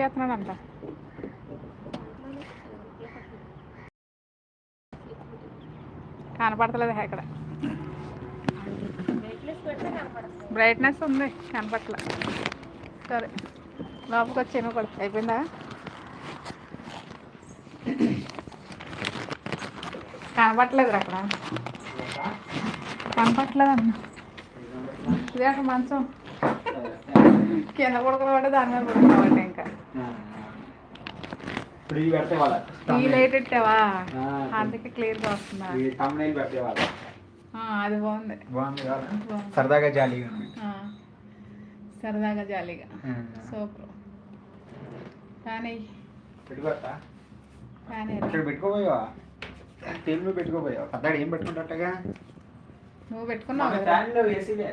చేస్తున్నాడంట. కనపడతలేదు ఇక్కడ. బ్రైట్నెస్ ఉంది కనపట్ల సరే లోపలికి వచ్చేమో కూడా అయిపోయిందా? కనపట్లేదు అక్కడ. కనపట్లేదు అన్న ఇదే అక్కడ మంచం. కింద పడుకున్నామంటే దాని మీద పడుకున్నామంటే ఇంకా. ఇప్పుడు ఇవి పెడితే వాళ్ళ ఈ లైట్ పెట్టావా ఆ, అందుకే వస్తుందా వాళ్ళ అది బాగుంది. బాగుంది కదా. సరదాగా జాలీగా ఉంది. సరదాగా జాలీగా. సూపర్. కానీ పెట్టుకోవచ్చా? కానీ ఇక్కడ పెట్టుకోపోయావా టేబుల్ పెట్టుకోపోయావా ఏం నువ్వు పెట్టుకున్నావు ఫ్యాన్లో ఏసీలే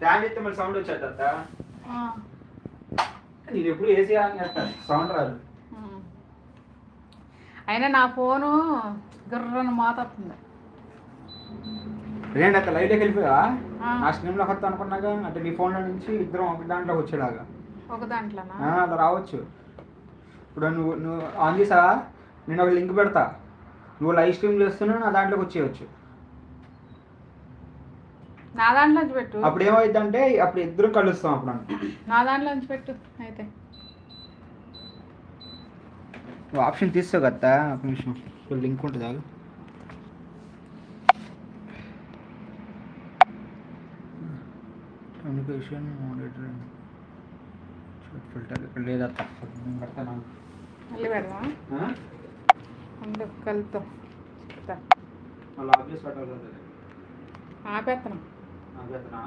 ఫ్యాన్ ఇస్తే మళ్ళీ సౌండ్ వచ్చేది నేను ఎప్పుడు ఏసీ ఆన్ చేస్తాను సౌండ్ రాదు. అయినా నా ఫోను గుర్రని మోత వస్తుంది ఏంటి అత్త లైట్లోకి వెళ్ళిపోయావా? ఆ, నా స్క్రీన్లోకి వస్తా అనుకున్నాగా అంటే నీ ఫోన్లో నుంచి ఇద్దరం ఒక దాంట్లోకి వచ్చేలాగా. ఒక దాంట్లోనా? అలా రావచ్చు. ఇప్పుడు నువ్వు నువ్వు ఆన్ చేసావా? నేను ఒక లింక్ పెడతా. నువ్వు లైవ్ స్ట్రీమ్ చేస్తున్నా నా దాంట్లోకి వచ్చేయచ్చు. నా దాంట్లోంచి పెట్టు. అప్పుడు ఏమైందంటే అప్పుడు ఇద్దరు కలుస్తాం అప్పుడు. నా దాంట్లోంచి పెట్టు అయితే. ఆప్షన్ తీస్తావు కదా ఒక నిమిషం. లింక్ ఉంటుంది? ఆగు. కమ్యూనికేషన్ మానిటరింగ్ ఫిల్టర్ ఇక్కడ నేను పెడతాను మళ్ళీ పెడదాం? ఉండు కలుతో చెప్తా. మళ్ళీ ఆఫీస్ పెట్టాలి ఆపేస్తున్నాం నాకు పెడతానా